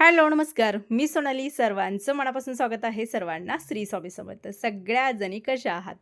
Hello नमस्कार. मी सोनाली. सर्वांचं मनापासून स्वागत आहे सर्वांना श्री स्वामी समर्थ. सगळ्या जणी कशा आहात?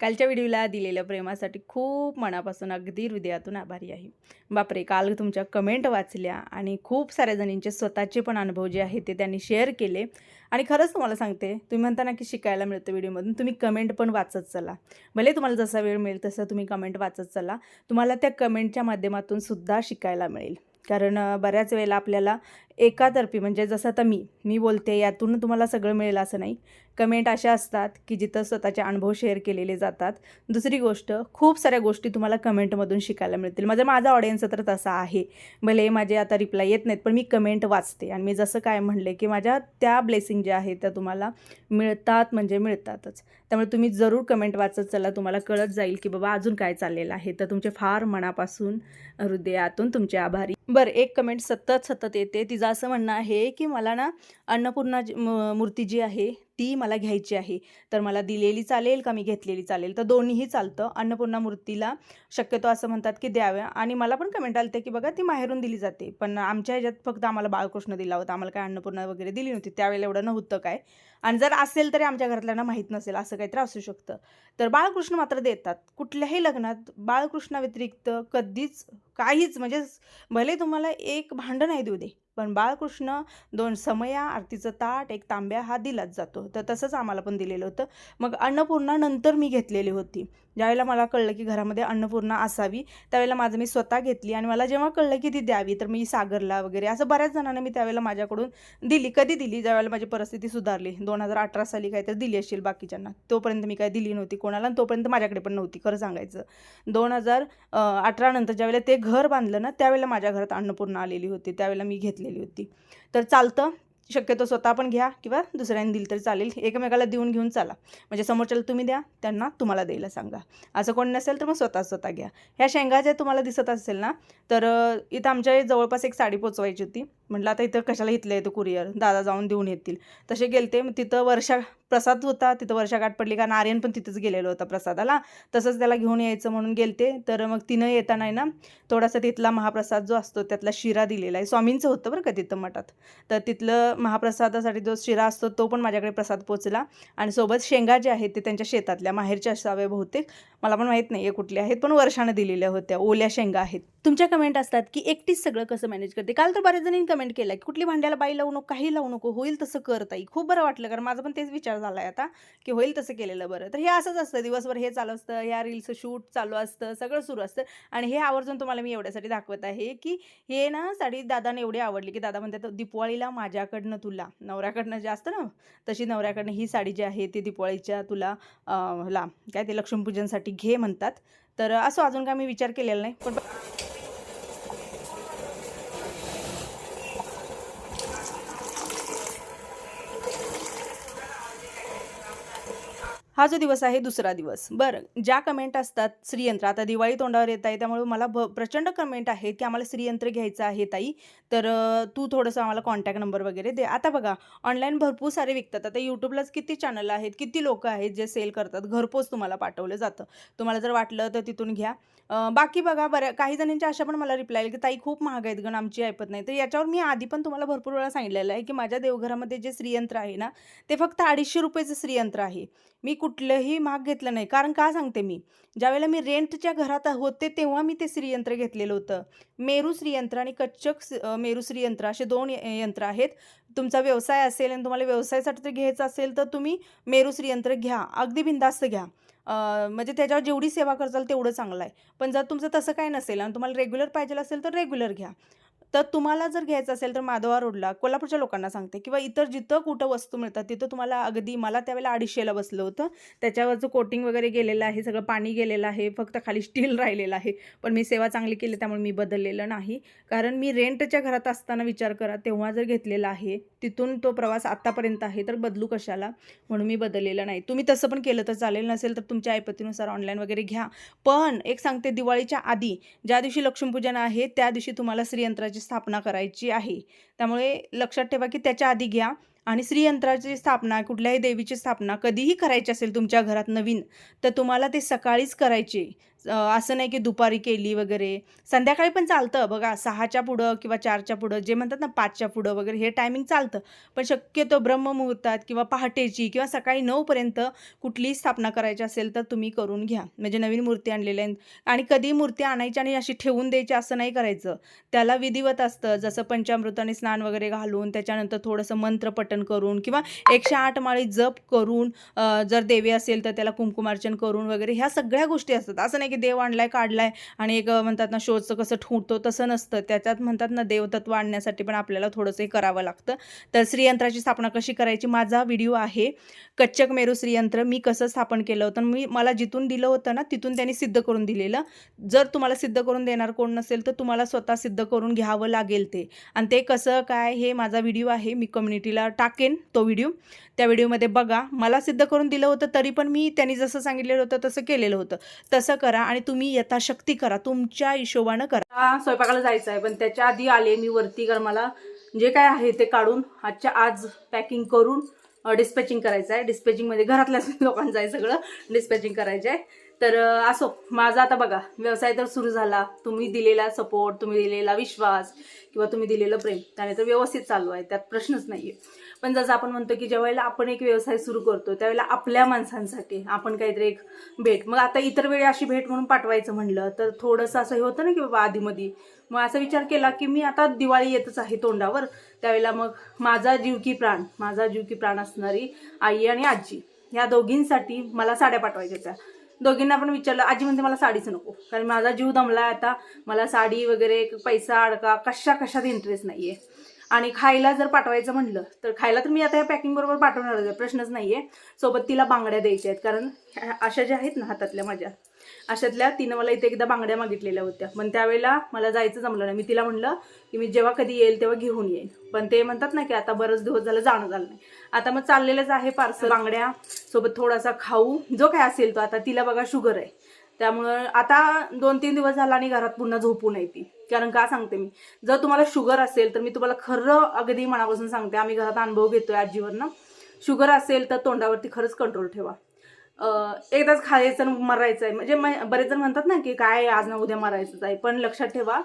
कालच्या व्हिडिओला दिलेल्या प्रेमासाठी खूप मनापासून अगदी हृदयातून आभारी आहे. बापरे काल तुमच्या कमेंट वाचल्या आणि खूप साऱ्या जणींचे स्वतःचे पण अनुभव जे आहेत ते त्यांनी शेअर केले. आणि खरंच तुम्हाला सांगते तुम्ही म्हणता ना की शिकायला मिळतं व्हिडिओमधून तुम्ही कमेंट पण वाचत चला. भले तुम्हाला जसा वेळ मिळेल तसं तुम्ही कमेंट वाचत चला. तुम्हाला त्या कमेंटच्या माध्यमातून सुद्धा शिकायला मिळेल. कारण बऱ्याच वेळेला आपल्याला एकातर्फी म्हणजे जसं आता मी मी बोलते यातून तुम्हाला सगळं मिळेल असं नाही. कमेंट अशा असतात की जिथं स्वतःचे अनुभव शेअर केलेले जातात. दुसरी गोष्ट खूप साऱ्या गोष्टी तुम्हाला कमेंटमधून शिकायला मिळतील. म्हणजे माझं माझा ऑडियन्स तर तसा आहे. भले माझे आता रिप्लाय येत नाहीत पण मी कमेंट वाचते. आणि मी जसं काय म्हणले की माझ्या त्या ब्लेसिंग ज्या आहेत त्या तुम्हाला मिळतात म्हणजे मिळतातच. त्यामुळे तुम्ही जरूर कमेंट वाचत चला तुम्हाला कळत जाईल की बाबा अजून काय चाललेलं आहे. तर तुमचे फार मनापासून हृदयातून तुमचे आभारी. बरं एक कमेंट सतत सतत येते. तिचा असं म्हणणं आहे की मला ना अन्नपूर्णा जी- म- मूर्ती जी आहे ती मला घ्यायची आहे. तर मला दिलेली चालेल का मी घेतलेली चालेल? तर दोन्हीही चालतं. अन्नपूर्णा मूर्तीला शक्यतो असं म्हणतात की द्याव्या. आणि मला पण कमेंट आलं की बघा ती माहेरून दिली जाते. पण आमच्या ह्याच्यात फक्त आम्हाला बाळकृष्ण दिला होता. आम्हाला काय अन्नपूर्णा वगैरे दिली नव्हती. त्यावेळेला एवढं नव्हतं काय. आणि जर असेल तरी आमच्या घरातल्यांना माहीत नसेल. असं काहीतरी असू शकतं. तर बाळकृष्ण मात्र देतात. कुठल्याही लग्नात बाळकृष्णाव्यतिरिक्त कधीच काहीच म्हणजे भले तुम्हाला एक भांडं नाही देऊ दे. पण बाळकृष्ण दोन समया आरतीचं ताट एक तांब्या हा दिलाच जातो. तर तसंच आम्हाला पण दिलेलं होतं. मग अन्नपूर्णा नंतर मी घेतलेली होती. ज्यावेळेला मला कळलं की घरामध्ये अन्नपूर्णा असावी त्यावेळेला माझं मी स्वतः घेतली आणि मला जेव्हा कळलं की ती द्यावी तर मी सागरला वगैरे असं बऱ्याच जणांना मी त्यावेळेला माझ्याकडून दिली कधी दिली? ज्यावेळेला माझी परिस्थिती सुधारली. दोन हजार अठरा साली काहीतरी दिली असेल बाकीच्यांना. तोपर्यंत मी काय दिली नव्हती कोणाला आणि तोपर्यंत माझ्याकडे पण नव्हती खरं सांगायचं. दोन हजार अठरा नंतर ज्यावेळेला ते घर बांधलं ना त्यावेळेला माझ्या घरात अन्नपूर्णा आलेली होती. त्यावेळेला मी घेतलेली होती. तर चालतं. शक्यतो स्वतः पण घ्या किंवा दुसऱ्याने दिली तरी चालेल. एकमेकाला देऊन घेऊन चाला. म्हणजे समोरच्याला तुम्ही द्या त्यांना तुम्हाला द्यायला सांगा. असं कोण नसेल तर मग स्वतः स्वतः घ्या. ह्या शेंगा ज्या तुम्हाला दिसत असेल ना तर इथं आमच्या जवळपास एक साडी पोचवायची होती. म्हटलं आता इथं कशाला इथलं येतं कुरिअर दादा जाऊन देऊन येतील. तसे गेलते. मग तिथं वर्षा प्रसाद होता. तिथं वर्षा गाठ पडली कारण आर्यन पण तिथंच गेलेलं होतं प्रसादाला. तसंच त्याला घेऊन यायचं म्हणून गेलते. तर मग तिनं येताना आहे ना थोडासा तिथला महाप्रसाद जो असतो त्यातला शिरा दिलेला आहे. स्वामींचं होतं बरं का तिथं मठात. तर तिथलं महाप्रसादासाठी जो शिरा असतो तो पण माझ्याकडे प्रसाद पोचला. आणि सोबत शेंगा जे आहेत ते त्यांच्या शेतातल्या. माहेरच्या असाव्या बहुतेक. मला पण माहीत नाही आहे कुठल्या आहेत पण वर्षानं दिलेल्या होत्या. ओल्या शेंगा आहेत. तुमच्या कमेंट असतात की एकटीच सगळं कसं मॅनेज करते? काल तर बऱ्याच जणी कमेंट केला की कुठली भांड्याला बाई लावू नको काही लावू नको होईल तसं करता येईल खूप बरं वाटलं कारण माझा पण तेच विचार झाला आहे आता की होईल तसं केलेलं बरं. तर हे असंच असतं दिवसभर हे चालू असतं ह्या रील्सचं शूट चालू असतं सगळं सुरू असतं. आणि हे आवर्जून तुम्हाला मी एवढ्यासाठी दाखवत आहे की हे ना साडी दादाने एवढी आवडली की दादा म्हणतात दिपवाळीला माझ्याकडनं तुला नवऱ्याकडनं जे असतं ना तशी नवऱ्याकडनं ही साडी जी आहे ती दिपवाळीच्या तुला ला काय ते लक्ष्मीपूजनसाठी घे म्हणतात. तर असं अजून काय मी विचार केलेला नाही पण हा जो दिवस आहे दुसरा दिवस. बरं ज्या कमेंट असतात श्रीयंत्र. आता दिवाळी तोंडावर येत आहे त्यामुळे मला भ प्रचंड कमेंट आहेत की आम्हाला श्रीयंत्र घ्यायचं आहे ताई. तर तू थोडंसं आम्हाला कॉन्टॅक्ट नंबर वगैरे दे. आता बघा ऑनलाईन भरपूर सारे विकतात. आता यूट्यूबलाच किती चॅनल आहेत किती लोक आहेत जे सेल करतात? घरपोच तुम्हाला पाठवलं जातं. तुम्हाला जर वाटलं तर तिथून घ्या. बाकी बघा बऱ्या काही जणांच्या अशा पण मला रिप्लाय आली की ताई खूप महाग आहेत गण आमची ऐपत नाही. तर याच्यावर मी आधी पण तुम्हाला भरपूर वेळा सांगितलेलं आहे की माझ्या देवघरामध्ये जे श्रीयंत्र आहे ना ते फक्त अडीचशे रुपयेचं श्रीयंत्र आहे. मी कुठलंही महाग घेतलं नाही. कारण का सांगते मी? ज्यावेळेला मी रेंटच्या घरात होते तेव्हा मी ते श्रीयंत्र घेतलेलं होतं. मेरू श्रीयंत्र आणि कच्चक मेरू श्रीयंत्र असे दोन यंत्र आहेत. तुमचा व्यवसाय असेल आणि तुम्हाला व्यवसायासाठी जर घ्यायचं असेल तर तुम्ही मेरू श्रीयंत्र घ्या. अगदी बिंदास्त घ्या. म्हणजे त्याच्यावर जेवढी सेवा करचाल तेवढं चांगलं आहे. पण जर तुमचं तसं काय नसेल आणि तुम्हाला रेग्युलर पाहिजे असेल तर रेग्युलर घ्या. तर तुम्हाला जर घ्यायचं असेल तर माधवा रोडला कोल्हापूरच्या लोकांना सांगते किंवा इतर जिथं कुठं वस्तू मिळतात तिथं तुम्हाला अगदी मला त्यावेळेला अडीचशेला बसलं होतं. त्याच्यावरचं कोटिंग वगैरे गेलेलं आहे सगळं पाणी गेलेलं आहे फक्त खाली स्टील राहिलेलं आहे. पण मी सेवा चांगली केली त्यामुळे मी बदललेलं नाही. कारण मी रेंटच्या घरात असताना विचार करा तेव्हा जर घेतलेला आहे तिथून तो प्रवास आत्तापर्यंत आहे तर बदलू कशाला? म्हणून मी बदललेलं नाही. तुम्ही तसं पण केलं तर चालेल नसेल तर तुमच्या ऐपतीनुसार ऑनलाईन वगैरे घ्या. पण एक सांगते दिवाळीच्या आधी ज्या दिवशी लक्ष्मीपूजन आहे त्या दिवशी तुम्हाला श्रीयंत्राची स्थापना करायची आहे. त्यामुळे लक्षात ठेवा की त्याच्या आधी घ्या आणि श्रीयंत्राची स्थापना कुठल्याही देवीची स्थापना कधीही करायची असेल तुमच्या घरात नवीन तर तुम्हाला ते सकाळीच करायचे. असं नाही की दुपारी केली वगैरे. संध्याकाळी पण चालतं बघा सहाच्या पुढं किंवा चारच्या पुढं जे म्हणतात ना पाचच्या पुढं वगैरे हे टायमिंग चालतं. पण शक्यतो ब्रह्ममुहूर्तात किंवा पहाटेची किंवा सकाळी नऊपर्यंत कुठलीही स्थापना करायची असेल तर तुम्ही करून घ्या. म्हणजे नवीन मूर्ती आणलेल्या आहेत. आणि कधी मूर्ती आणायची आणि अशी ठेवून द्यायची असं नाही करायचं. त्याला विधिवत असतं. जसं पंचामृताने स्नान वगैरे घालून त्याच्यानंतर थोडंसं मंत्रपठण करून किंवा एकशे आठ माळी जप करून जर देवी असेल तर त्याला कुंकुमार्चन करून वगैरे ह्या सगळ्या गोष्टी असतात. असं नाही की देव आणलाय काढलाय. आणि एक म्हणतात ना शोचं कसं ठुटतो तसं नसतं. त्याच्यात म्हणतात ना देवतत्व आणण्यासाठी पण आपल्याला थोडंसं हे करावं लागतं. तर श्रीयंत्राची स्थापना कशी करायची? माझा व्हिडिओ आहे कच्चक मेरू श्रीयंत्र. मी कसं स्थापन केलं होतं? मी मला जिथून दिलं होतं ना तिथून त्यांनी सिद्ध करून दिलेलं. जर तुम्हाला सिद्ध करून देणार कोण नसेल तर तुम्हाला स्वतः सिद्ध करून घ्यावं लागेल ते. आणि ते कसं काय हे माझा व्हिडिओ आहे. मी कम्युनिटीला टाकेन तो व्हिडिओ. त्या व्हिडिओमध्ये बघा. मला सिद्ध करून दिलं होतं तरी पण मी त्यांनी जसं सांगितलेलं होतं तसं केलेलं होतं. तसं करा. आणि तुम्ही यथाशक्ती करा तुमच्या हिशोबानं करा. स्वयंपाकाला जायचं आहे पण त्याच्या आधी आले मी वरती कारण मला जे काय आहे ते काढून आजच्या आज पॅकिंग करून डिस्पॅचिंग करायचं आहे डिस्पॅचिंगमध्ये घरातल्या लोकांचं आहे सगळं डिस्पॅचिंग करायचं आहे तर असो माझा आता बघा व्यवसाय तर सुरू झाला. तुम्ही दिलेला सपोर्ट तुम्ही दिलेला विश्वास किंवा तुम्ही दिलेलं प्रेम त्याने तर व्यवस्थित चालू आहे त्यात प्रश्नच नाही आहे पण जसं आपण म्हणतो की ज्यावेळेला आपण एक व्यवसाय सुरू करतो त्यावेळेला आपल्या माणसांसाठी आपण काहीतरी एक भेट. मग आता इतर वेळी अशी भेट म्हणून पाठवायचं म्हणलं तर थोडंसं असं हे होतं ना की बाबा आधीमध्ये मग असा विचार केला की मी आता दिवाळी येतच आहे तोंडावर. त्यावेळेला मग माझा जीव की प्राण माझा जीव की प्राण असणारी आई आणि आजी या दोघींसाठी मला साड्या पाठवायच्या. त्या दोघींना पण विचारलं आजी म्हणते मला साडीच नको कारण माझा जीव दमला आता. मला साडी वगैरे पैसा अडका कशा कशात इंटरेस्ट नाहीये. आणि खायला जर पाठवायचं म्हणलं तर खायला तर मी आता या पॅकिंग बरोबर पाठवणारच आहे प्रश्नच नाही आहे सोबत तिला बांगड्या द्यायच्या आहेत कारण अशा ज्या आहेत ना हातातल्या माझ्या अशातल्या तिनं मला इथे एकदा बांगड्या मागितलेल्या होत्या. पण त्यावेळेला मला जायचं जमलं नाही. मी तिला म्हणलं की मी जेव्हा कधी येईल तेव्हा घेऊन येईन. पण ते म्हणतात ना की आता बरंच दिवस झालं जाणं झालं नाही. आता मग चाललेलंच आहे पार्सल बांगड्या सोबत थोडासा खाऊ. जो काय असेल तो. आता तिला बघा शुगर आहे. त्यामुळं आता दोन तीन दिवस झाला आणि घरात पुन्हा झोपू नये ती. कारण का सांगते मी? जर तुम्हाला शुगर असेल तर मी तुम्हाला खरं अगदी मनापासून सांगते. आम्ही घरात अनुभव घेतोय आजीवरनं. शुगर असेल तर तोंडावरती खरंच कंट्रोल ठेवा. एकदाच खायचं मरायचं आहे म्हणजे म- बरेच जण म्हणतात ना की काय आज ना उद्या मरायचंच आहे. पण लक्षात ठेवा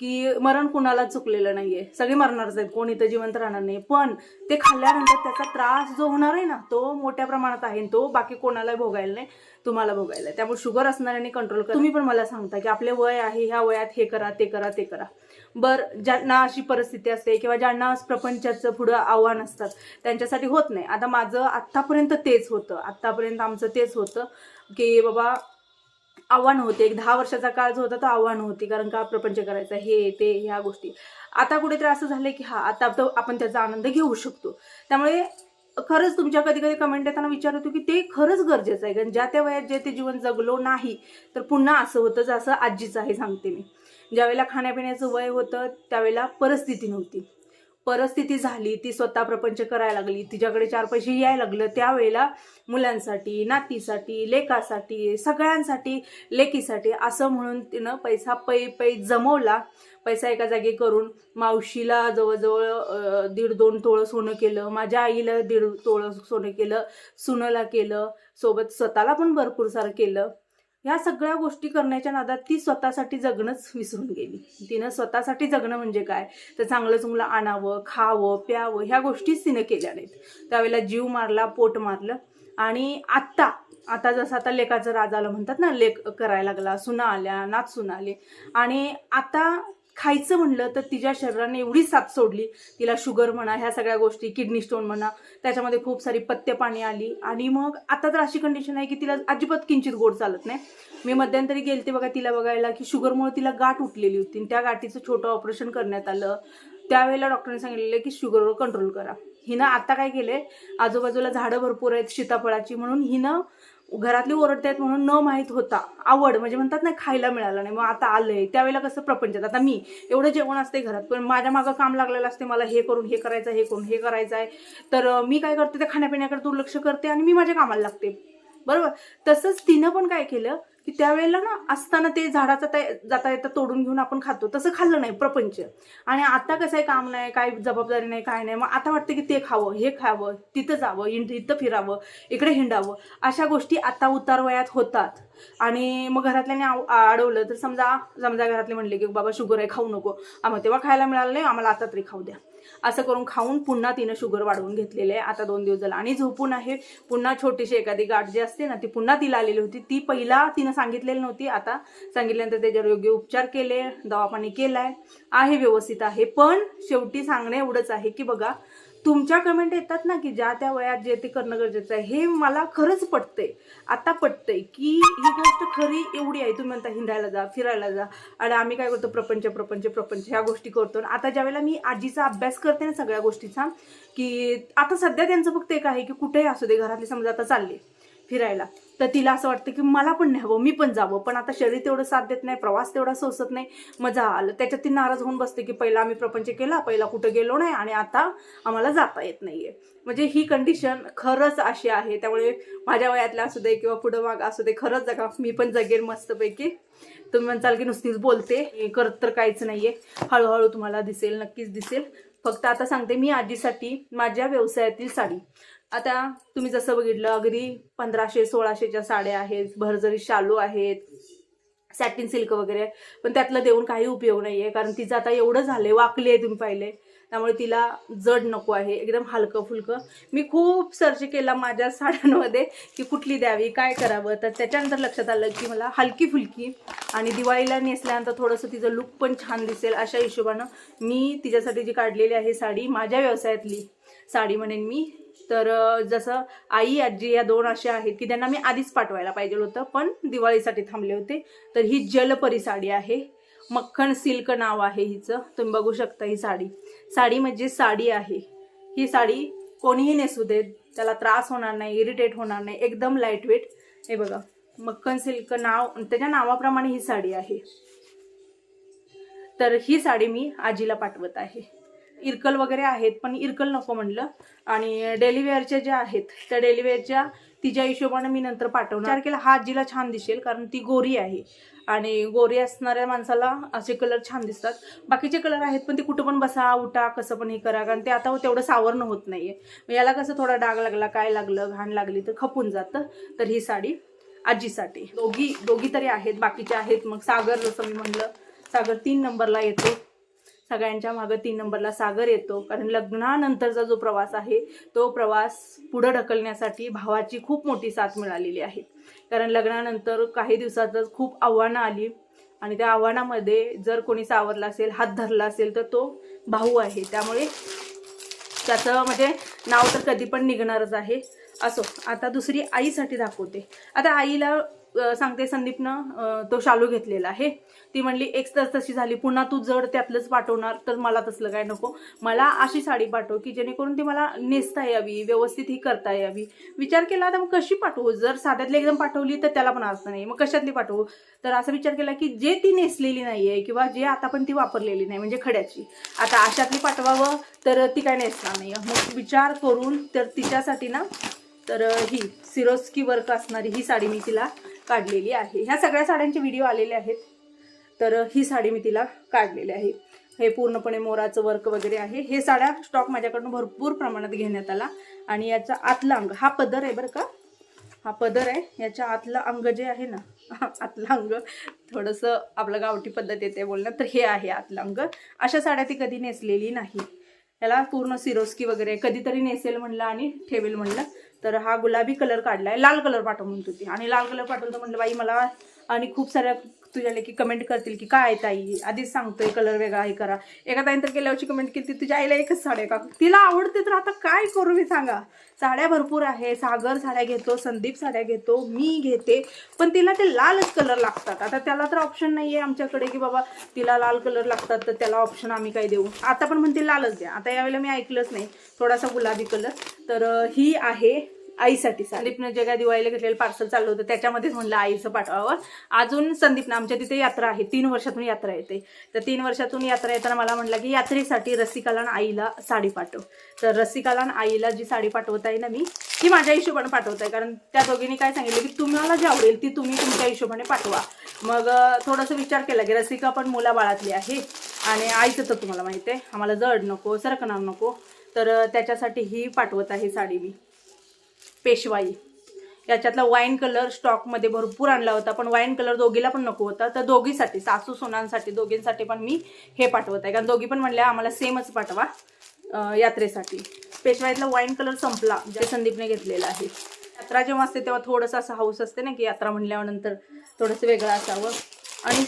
की मरण कुणाला चुकलेलं नाहीये. सगळे मरणारच आहेत. कोणी तर जिवंत राहणार नाही. पण ते खाल्ल्यानंतर त्याचा त्रास जो होणार आहे ना तो मोठ्या प्रमाणात आहे तो बाकी कोणाला भोगायला नाही तुम्हाला भोगायला आहे. त्यामुळे शुगर असणाऱ्यांनी कंट्रोल करा. तुम्ही पण मला सांगता की आपले वय आहे ह्या वयात हे करा ते करा ते करा. बर ज्यांना अशी परिस्थिती असते किंवा ज्यांना प्रपंचाचं पुढं आव्हान असतात त्यांच्यासाठी होत नाही. आता माझं आत्तापर्यंत तेच होतं. आत्तापर्यंत आमचं तेच होतं की बाबा आव्हान होते. एक दहा वर्षाचा काळ जो होता तो आव्हान होती. कारण का प्रपंच करायचा हे ते ह्या गोष्टी. आता कुठेतरी असं झालंय की हा आता तर आपण त्याचा आनंद घेऊ शकतो. त्यामुळे खरंच तुमच्या कधी कधी कमेंट येताना विचार होतो की ते खरंच गरजेचं आहे. कारण ज्या त्या वयात जे ते जीवन जगलो नाही तर पुन्हा असं होतं जसं आजीचं आहे सांगते मी. ज्यावेळेला खाण्यापिण्याचं वय होतं त्यावेळेला परिस्थिती नव्हती. परिस्थिती झाली ती स्वतः प्रपंच करायला लागली तिच्याकडे चार पैसे यायला लागलं त्यावेळेला मुलांसाठी नातीसाठी लेकासाठी सगळ्यांसाठी लेकीसाठी असं म्हणून तिनं पैसा पै पै जमवला पैसा एका जागी करून मावशीला जवळजवळ दीड दोन तोळं सोनं केलं माझ्या आईला दीड तोळं सोनं केलं सुनला केलं सोबत स्वतःला पण भरपूर सारं केलं. ह्या सगळ्या गोष्टी करण्याच्या नादात ती स्वतःसाठी जगणंच विसरून गेली. तिनं स्वतःसाठी जगणं म्हणजे काय? तर चांगलं चुंगलं आणावं खावं प्यावं ह्या गोष्टीच तिनं केल्या नाहीत. त्यावेळेला जीव मारला पोट मारलं आणि आत्ता आता जसं आता लेखाचं राजाला म्हणतात ना लेक करायला लागला सुना आल्या नाच सुना आले. आणि आता खायचं म्हणलं तर तिच्या शरीराने एवढी साथ सोडली. तिला शुगर म्हणा ह्या सगळ्या गोष्टी किडनी स्टोन म्हणा त्याच्यामध्ये खूप सारी पत्ते पाणी आली. आणि मग आता तर अशी कंडिशन आहे की तिला अजिबात किंचित गोड चालत नाही. मी मध्यंतरी गेलते बघा तिला बघायला की शुगरमुळे तिला गाठ उठलेली होती. त्या गाठीचं छोटं ऑपरेशन करण्यात आलं. त्यावेळेला डॉक्टरने सांगितलेलं की शुगरवर कंट्रोल करा. हिनं आता काय केलंय? आजूबाजूला झाडं भरपूर आहेत सीताफळाची. म्हणून हिनं घरातली ओरडतायत म्हणून न माहीत होता. आवड म्हणजे म्हणतात ना खायला मिळालं नाही. मग आता आलंय. त्यावेळेला कसं प्रपंचात आता मी एवढं जेवण असते घरात पण माझ्या मागं काम लागलेलं असते मला हे करून हे करायचं हे करून हे करायचं आहे तर मी काय करते? ते खाण्यापिण्याकडे दुर्लक्ष करते आणि मी माझ्या कामाला लागते. बरोबर? तसंच तिनं पण काय केलं? की त्यावेळेला ना असताना ते झाडाचं ते जाता येता तोडून घेऊन आपण खातो. तसं खाल्लं नाही प्रपंच. आणि आता कसं आहे काम नाही काय जबाबदारी नाही काय नाही. मग आता वाटतं की ते खावं हे खावं तिथं जावं इथं फिरावं इकडे हिंडावं. अशा गोष्टी आता उतारवयात होतात. आणि मग घरातल्याने अडवलं. तर समजा समजा घरातले म्हणले की बाबा शुगर आहे खाऊ नको. आम्हाला तेव्हा खायला मिळालं नाही. आम्हाला आता तरी खाऊ द्या. असं करून खाऊन पुन्हा तिनं शुगर वाढवून घेतलेलं आहे. आता दोन दिवस झाला. आणि झोपून आहे पुन्हा छोटीशी एखादी गाठ जी असते ना ती पुन्हा तिला आलेली होती. ती पहिला तिनं सांगितलेली नव्हती. आता सांगितल्यानंतर त्याच्यावर योग्य उपचार केले दवापाणी केलाय. आहे व्यवस्थित आहे. पण शेवटी सांगणं एवढंच आहे की बघा तुमच्या कमेंट येतात ना की ज्या त्या वयात जे ते करणं गरजेचं आहे हे मला खरंच पटतंय. आता पटतंय की ही गोष्ट खरी एवढी आहे. तुम्ही म्हणता हिंडायला जा फिरायला जा. आणि आम्ही काय करतो? प्रपंच प्रपंच प्रपंच ह्या गोष्टी करतो. आणि आता ज्यावेळेला मी आजीचा अभ्यास करते ना सगळ्या गोष्टीचा की आता सध्या त्यांचं फक्त एक आहे की कुठेही असू दे घरातले समजा आता चालले. फिरायला. तर तिला असं वाटतं की मला पण न्यावं मी पण जावं. पण आता शरीर तेवढं साथ देत नाही प्रवास तेवढा सोसत नाही मजा आलं. त्याच्यात ती नाराज होऊन बसते की पहिला आम्ही प्रपंच केला पहिला कुठं गेलो नाही आणि आता आम्हाला जाता येत नाहीये. म्हणजे ही कंडिशन खरंच अशी आहे. त्यामुळे माझ्या वयातल्या असू दे किंवा पुढं माग असू दे खरंच जगा मी पण जगेन मस्तपैकी. तुम्ही म्हणताल की नुसतीच बोलते हे करत तर काहीच नाहीये. हळूहळू तुम्हाला दिसेल नक्कीच दिसेल. फक्त आता सांगते मी आजीसाठी माझ्या व्यवसायातील साडी. आता तुम्ही जसं बघितलं अगदी पंधराशे सोळाशेच्या साड्या आहेत भरजरी शालू आहेत सॅटिन सिल्क वगैरे. पण त्यातलं देऊन काही उपयोग नाही आहे कारण तिचं आता एवढं झालंय वाकली आहे तुम्ही पाहिले. त्यामुळे तिला जड नको आहे एकदम हलकं फुलकं मी खूप सर्च केला माझ्या साड्यांमध्ये की कुठली द्यावी काय करावं. तर त्याच्यानंतर लक्षात आलं की मला हलकी फुलकी आणि दिवाळीला नेसल्यानंतर थोडंसं तिचं लुक पण छान दिसेल अशा हिशोबानं मी तिच्यासाठी जी काढलेली आहे साडी माझ्या व्यवसायातली साडी म्हणेन मी तर जसं आई आजी या दोन अशा आहेत की त्यांना मी आधीच पाठवायला पाहिजे होतं पण दिवाळीसाठी थांबले होते. तर ही जलपरी साडी आहे. मक्खन सिल्क नाव आहे हिचं. तुम्ही बघू शकता ही साडी. साडी म्हणजे साडी आहे. ही साडी कोणीही नेसू देत त्याला त्रास होणार नाही इरिटेट होणार नाही एकदम लाइट वेट हे बघा मक्खन सिल्क नाव त्याच्या नावाप्रमाणे ही साडी आहे. तर ही साडी मी आजीला पाठवत आहे. इरकल वगैरे आहेत पण इरकल नको म्हणलं. आणि डेलीवेअरच्या ज्या आहेत त्या डेलीवेअरच्या तिच्या हिशोबाने मी नंतर पाठवणार. केला हा आजीला छान दिसेल कारण ती गोरी आहे. आणि गोरी असणाऱ्या माणसाला असे कलर छान दिसतात. बाकीचे कलर आहेत पण ते कुठं पण बसा उठा कसं पण हे करा कारण ते आता तेवढं सावरणं होत नाहीये. मग याला कसं थोडा डाग लागला काय लागलं घाण लागली तर खपून जातं. तर ही साडी आजीसाठी. दोघी दोघी तरी आहेत बाकीचे आहेत. मग सागर जसं मी म्हणलं सागर तीन नंबरला येतो. सगळ्यांच्या मागं तीन नंबरला सागर येतो. कारण लग्नानंतरचा जो प्रवास आहे तो प्रवास पुढं ढकलण्यासाठी भावाची खूप मोठी साथ मिळालेली आहे. कारण लग्नानंतर काही दिवसातच खूप आव्हानं आली आणि त्या आव्हानामध्ये जर कोणी सावरला असेल हात धरला असेल तर तो भाऊ आहे. त्यामुळे त्याचं म्हणजे नाव तर कधी पण निघणारच आहे. असो आता दुसरी आईसाठी दाखवते. आता आईला सांगते संदीपनं तो शालू घेतलेला आहे. ती म्हणली एक तर तशी झाली पुन्हा तू जड त्यातलंच पाठवणार तर मला तसलं काय नको. मला अशी साडी पाठव की जेणेकरून ती मला नेसता यावी व्यवस्थित ही करता यावी. विचार केला तर मग कशी पाठवू? जर साध्यातली एकदम पाठवली तर त्याला पण असं नाही. मग कशातली पाठवू? तर असा विचार केला की जे ती नेसलेली नाही आहे किंवा जे आता पण ती वापरलेली नाही म्हणजे खड्याची आता अशातली पाठवावं तर ती काय नेसणार नाही. मग विचार करून तर तिच्यासाठी ना तर ही सिरोस्की वर्क असणारी ही साडी मी तिला काढलेली आहे. ह्या सगळ्या साड्यांचे व्हिडिओ आलेले आहेत. तर ही साडी मी तिला काढलेली आहे. हे पूर्णपणे मोराचं वर्क वगैरे आहे. हे साड्या स्टॉक माझ्याकडून भरपूर प्रमाणात घेण्यात आला. आणि याचा आतला अंग हा पदर आहे बरं का? हा पदर आहे. याच्या आतलं अंग जे आहे ना आतलं अंग थोडंसं आपलं गावठी पद्धत येते बोलणं तर हे आहे आतलं अंग. अशा साड्या ती कधी नेसलेली नाही. याला पूर्ण सिरोस्की वगैरे कधीतरी नेसेल म्हणलं आणि ठेवेल म्हणलं. तर हा गुलाबी कलर काढलाय लाल कलर पाठव म्हणत होती. आणि लाल कलर पाठवलं तर बाई मला आणि खूप साऱ्या तुझ्या की कमेंट करतील की काय ताई? आधीच सांगतोय कलर वेगळा हे करा. एका ताईन तर कमेंट केली तुझ्या आईला एकच साड्या का? तिला आवडते तर आता काय करू मी सांगा? साड्या भरपूर आहे सागर साड्या घेतो संदीप साड्या घेतो मी घेते पण तिला ते लालच कलर लागतात. आता त्याला तर ऑप्शन नाही आहे आमच्याकडे की बाबा तिला लाल कलर लागतात तर त्याला ऑप्शन आम्ही काय देऊ? आता पण म्हणते लालच द्या. आता यावेळेला मी ऐकलंच नाही थोडासा गुलाबी कलर तर ही आहे आईसाठी संदीपनं जे काय दिवाळीला घेतलेलं पार्सल चाललं होतं त्याच्यामध्येच म्हणलं आईचं पाठवावं. अजून संदीपनं आमच्या तिथे यात्रा आहे. तीन वर्षातून यात्रा येते. तर तीन वर्षातून यात्रा येताना मला म्हटलं की यात्रेसाठी रसिकाला आणि आईला साडी पाठव. तर रसिकाला आणि आईला जी साडी पाठवत आहे ना मी ती माझ्या हिशोबाने पाठवत आहे. कारण त्या दोघींनी काय सांगितलं की तुम्हाला जी आवडेल ती तुम्ही तुमच्या हिशोबाने पाठवा. मग थोडासा विचार केला की रसिका पण मुलाबाळातली आहे आणि आईचं तर तुम्हाला माहिती आहे. आम्हाला जड नको सरकणार नको. तर त्याच्यासाठी ही पाठवत आहे साडी मी. पेशवाई. याच्यातला वाईन कलर स्टॉकमध्ये भरपूर आणला होता पण वाईन कलर दोघीला पण नको होता. तर दोघीसाठी सासू सोनांसाठी दोघींसाठी पण मी हे पाठवत आहे. कारण दोघी पण म्हणल्या आम्हाला सेमच पाठवा यात्रेसाठी. पेशवाईतला वाईन कलर संपला जे संदीपने घेतलेला आहे. यात्रा जेव्हा असते तेव्हा थोडंसं असं हाऊस असते ना की यात्रा म्हणल्यानंतर थोडंसं वेगळं असावं. आणि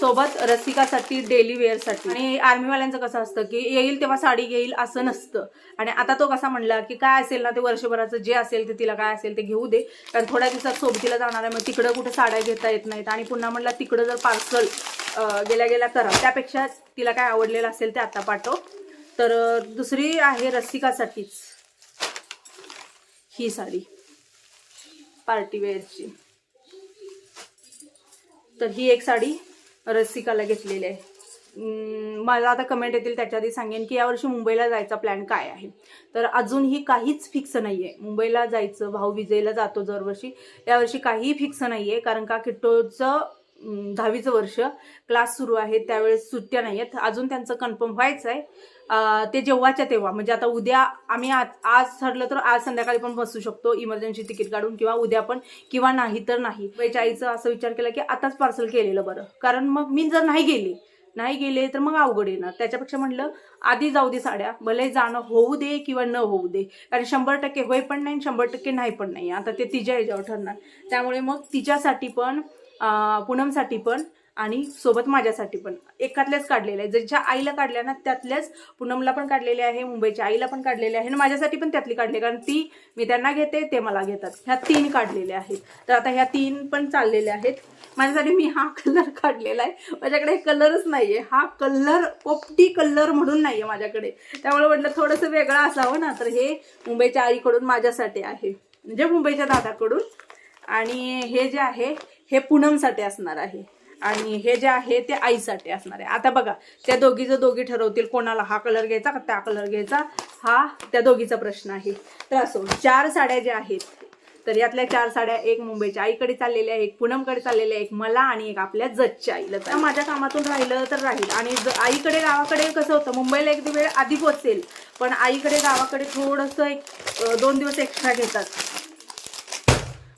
सोबत रसिकासाठी डेली वेअरसाठी आणि आर्मीवाल्यांचं कसं असतं की येईल तेव्हा साडी घेईल असं नसतं. आणि आता तो कसा म्हणला की काय असेल ना ते वर्षभराचं जे असेल ते तिला काय असेल ते घेऊ दे. कारण थोड्या दिवसात सोबतीला जाणार आहे मग तिकडं कुठं साड्या घेता येत नाहीत. आणि पुन्हा म्हणला तिकडं जर पार्सल गेल्या गेल्या करा. त्यापेक्षा तिला काय आवडलेलं असेल ते आता पाठव. तर दुसरी आहे रसिकासाठीच ही साडी. पार्टी वेअरची. तर ही एक साडी रसिकाला घेतलेले आहे. मला आता कमेंट येतील त्याच्या आधी सांगेन की यावर्षी मुंबईला जायचा प्लॅन काय आहे. तर अजूनही काहीच फिक्स नाही आहे मुंबईला जायचं भाऊ विजयला जातो दरवर्षी. यावर्षी काहीही फिक्स नाही आहे कारण का किट्टोचं दहावीचं वर्ष. क्लास सुरू आहे त्यावेळेस सुट्ट्या नाही आहेत अजून त्यांचं कन्फर्म व्हायचं आहे ते जेव्हाच्या तेव्हा. म्हणजे आता उद्या आम्ही आज आज ठरलं तर आज संध्याकाळी पण बसू शकतो इमर्जन्सी तिकीट काढून किंवा उद्या पण किंवा नाही तर नाही. म्हणजे बाईच्या आईचा असं विचार केला की आताच पार्सल केलेलं बरं. कारण मग मी जर नाही गेले नाही गेले तर मग अवघड येणार. त्याच्यापेक्षा म्हटलं आधी जाऊ दे साड्या. भले जाणं होऊ दे किंवा न होऊ दे. कारण शंभर टक्के होय पण नाही शंभर टक्के नाही पण नाही. आता ते तिच्या ह्याच्यावर ठरणार. त्यामुळे मग तिच्यासाठी पण पूनमसाठी पण आणि सोबत माझ्यासाठी पण. एकातल्याच काढलेल्या आहे ज्याच्या आईला काढल्या ना त्यातल्याच पूनमला पण काढलेले आहे मुंबईच्या आईला पण काढलेले आहे आणि माझ्यासाठी पण त्यातली काढली. कारण ती मी त्यांना घेते ते मला घेतात. ह्या तीन काढलेल्या आहेत. तर आता ह्या तीन पण चाललेल्या आहेत. माझ्यासाठी मी हा कलर काढलेला आहे. माझ्याकडे कलरच नाहीये. हा कलर पोपटी कलर म्हणून नाहीये माझ्याकडे. त्यामुळे म्हटलं थोडंसं वेगळं असावं ना. तर हे मुंबईच्या आईकडून माझ्यासाठी आहे. म्हणजे मुंबईच्या दादाकडून. आणि हे जे आहे हे पूनमसाठी असणार आहे. आणि हे जे आहे ते आईसाठी असणार आहे. आता बघा त्या दोघीचं दोघी ठरवतील कोणाला हा कलर घ्यायचा का त्या कलर घ्यायचा. हा त्या दोघीचा प्रश्न आहे. तर असो चार साड्या ज्या आहेत तर यातल्या चार साड्या एक मुंबईच्या आईकडे चाललेल्या एक पूनमकडे चाललेल्या एक मला आणि एक आपल्या जजच्या आईला तर माझ्या कामातून राहिलं तर राहील. आणि आईकडे गावाकडे कसं होतं मुंबईला एक वेळ आधी पोचेल पण आईकडे गावाकडे थोडंसं एक दोन दिवस एक्स्ट्रा घेतात.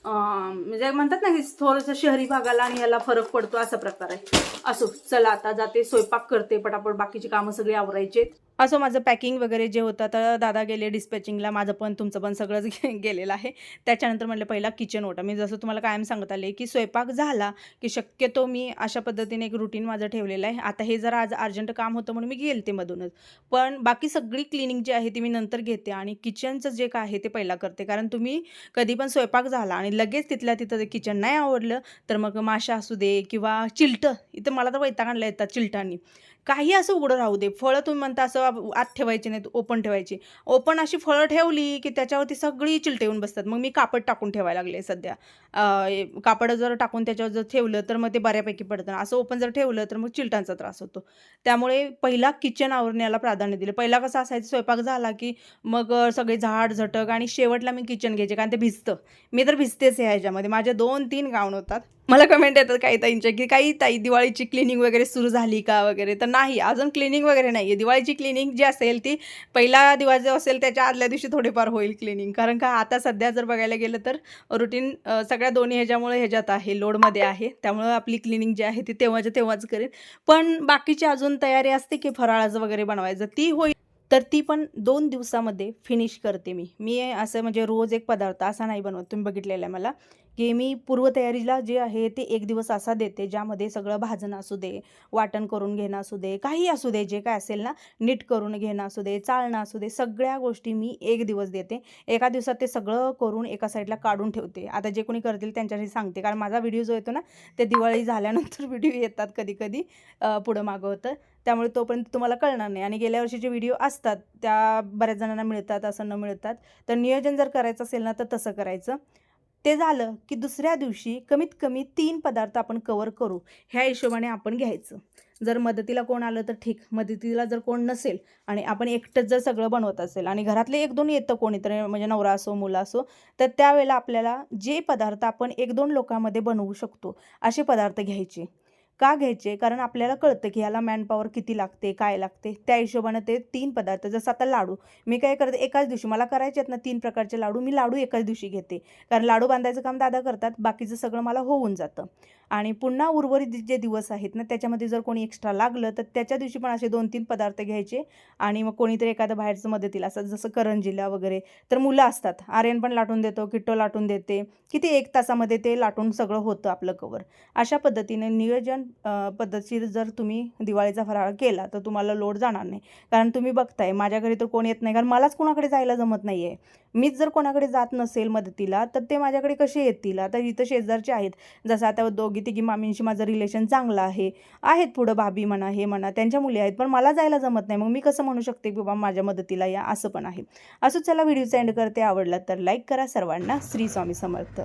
म्हणजे म्हणतात ना की थोडंसं शहरी भागाला आणि याला फरक पडतो असा प्रकार आहे. असो चला आता जाते स्वयंपाक करते पटापट बाकीची कामं सगळी आवरायचे असो माझं पॅकिंग वगैरे जे होतं तर दादा गेले डिस्पॅचिंगला माझं पण तुमचं पण सगळंच गे- गेलेलं आहे. त्याच्यानंतर म्हटलं पहिला किचन ओटा. मी जसं तुम्हाला कायम सांगत आले की स्वयंपाक झाला की शक्यतो मी अशा पद्धतीने एक रुटीन माझं ठेवलेलं आहे. आता हे जरा आज अर्जंट काम होतं म्हणून मी गेले ते मधूनच. पण बाकी सगळी क्लिनिंग जी आहे ती मी नंतर घेते आणि किचनचं जे काय आहे ते पहिला करते. कारण तुम्ही कधी पण स्वयंपाक झाला आणि लगेच तिथल्या तिथं ते किचन नाही आवडलं तर मग माशा असू दे किंवा चिलटं इथं मला तर वैताग आणला येतात चिलटांनी. काही असं उघडं राहू दे. फळं तुम्ही म्हणता असं आत ठेवायची नाहीत ओपन ठेवायची. ओपन अशी फळं ठेवली की त्याच्यावरती सगळी चिलटे येऊन बसतात. मग मी कापड टाकून ठेवायला लागले सध्या. कापड जर टाकून त्याच्यावर जर ठेवलं तर मग ते बऱ्यापैकी पडतं. असं ओपन जर ठेवलं तर मग चिलटांचा त्रास होतो. त्यामुळे पहिला किचन आवरण्याला प्राधान्य दिलं. पहिला कसं असायचं स्वयंपाक झाला की मग सगळे झाड झटक आणि शेवटला मी किचन घ्यायचे. कारण ते भिजतं. मी तर भिजतेच आहे ह्याच्यामध्ये. माझ्या दोन तीन गाऊन होतात. मला कमेंट येतात काही ताईंच्या की काही ताई दिवाळीची क्लिनिंग वगैरे सुरू झाली का? वगैरे. तर नाही अजून क्लिनिंग वगैरे नाही आहे दिवाळीची क्लिनिंग जी असेल ती पहिला दिवाळी जो असेल त्याच्या आदल्या दिवशी थोडेफार होईल क्लिनिंग कारण का आता सध्या जर बघायला गेलं तर रुटीन सगळ्या दोन्ही ह्याच्यामुळे ह्याच्यात आहे लोडमध्ये आहे. त्यामुळं आपली क्लिनिंग जी आहे ती तेव्हाच्या तेव्हाच करेन पण बाकीची अजून तयारी असते की फराळाचं वगैरे बनवायचं. ती होईल. तर ती पण दोन दिवसामध्ये फिनिश करते मी. मी असं म्हणजे रोज एक पदार्थ असा नाही बनवत. तुम्ही बघितलेला आहे मला. की मी पूर्वतयारीला जे आहे ते एक दिवस असा देते ज्यामध्ये सगळं भाजणं असू दे वाटण करून घेणं असू दे काही असू दे जे काय असेल ना नीट करून घेणं असू दे चालणं असू दे सगळ्या गोष्टी मी एक दिवस देते. एका दिवसात ते सगळं करून एका साईडला काढून ठेवते. आता जे कोणी करतील त्यांच्याशी सांगते. कारण माझा व्हिडिओ जो येतो ना ते दिवाळी झाल्यानंतर व्हिडिओ येतात कधी कधी पुढं मागं होतं. त्यामुळे तोपर्यंत तुम्हाला कळणार नाही. आणि गेल्या वर्षीचे व्हिडिओ असतात. त्या बऱ्याच जणांना मिळतात असं न मिळतात. तर नियोजन जर करायचं असेल ना तर तसं करायचं. ते झालं की दुसऱ्या दिवशी कमीत कमी तीन पदार्थ आपण कवर करू. ह्या हिशोबाने आपण घ्यायचं. जर मदतीला कोण आलं तर ठीक. मदतीला जर कोण नसेल आणि आपण एकटंच जर सगळं बनवत असेल आणि घरातले एक दोन येतं कोणीतरी म्हणजे नवरा असो मुलं असो तर त्यावेळेला आपल्याला जे पदार्थ आपण एक दोन लोकांमध्ये बनवू शकतो असे पदार्थ घ्यायचे. का घ्यायचे? कारण आपल्याला कळतं की ह्याला मॅनपॉवर किती लागते काय लागते. त्या हिशोबानं ते तीन पदार्थ जसं आता लाडू. मी काय करते एकाच दिवशी मला करायचे आहेत ना तीन प्रकारचे लाडू मी लाडू एकाच दिवशी घेते. कारण लाडू बांधायचं काम दादा करतात बाकीचं सगळं मला होऊन जातं. आणि पुन्हा उर्वरित जे दिवस आहेत ना त्याच्यामध्ये जर कोणी एक्स्ट्रा लागलं तर त्याच्या दिवशी पण असे दोन तीन पदार्थ घ्यायचे आणि मग कोणीतरी एखादं बाहेरचं मदतीला असं जसं करंजीला वगैरे तर मुलं असतात. आर्यन पण लाटून देतो किट्टो लाटून देते. किती एक तासामध्ये ते लाटून सगळं होतं आपलं कवर अशा पद्धतीने नियोजन पद्धतशीर जर तुम्ही दिवाळीचा फराळ केला तर तुम्हाला लोड जाणार नाही. कारण तुम्ही बघताय माझ्या घरी तर कोण येत नाही कारण मलाच कोणाकडे जायला जमत नाही आहे मीच जर कोणाकडे जात नसेल मदतीला तर ते माझ्याकडे कसे येतील? आता इथं शेजारचे आहेत. जसं आता दोघी तिघी मामींशी माझं रिलेशन चांगलं आहे. आहेत पुढं भाभी म्हणा हे म्हणा त्यांच्या मुली आहेत पण मला जायला जमत नाही. मग मी कसं म्हणू शकते की बाबा माझ्या मदतीला या? असं पण आहे. असं चला व्हिडिओचा एंड करते. आवडला तर लाईक करा. सर्वांना श्री स्वामी समर्थ.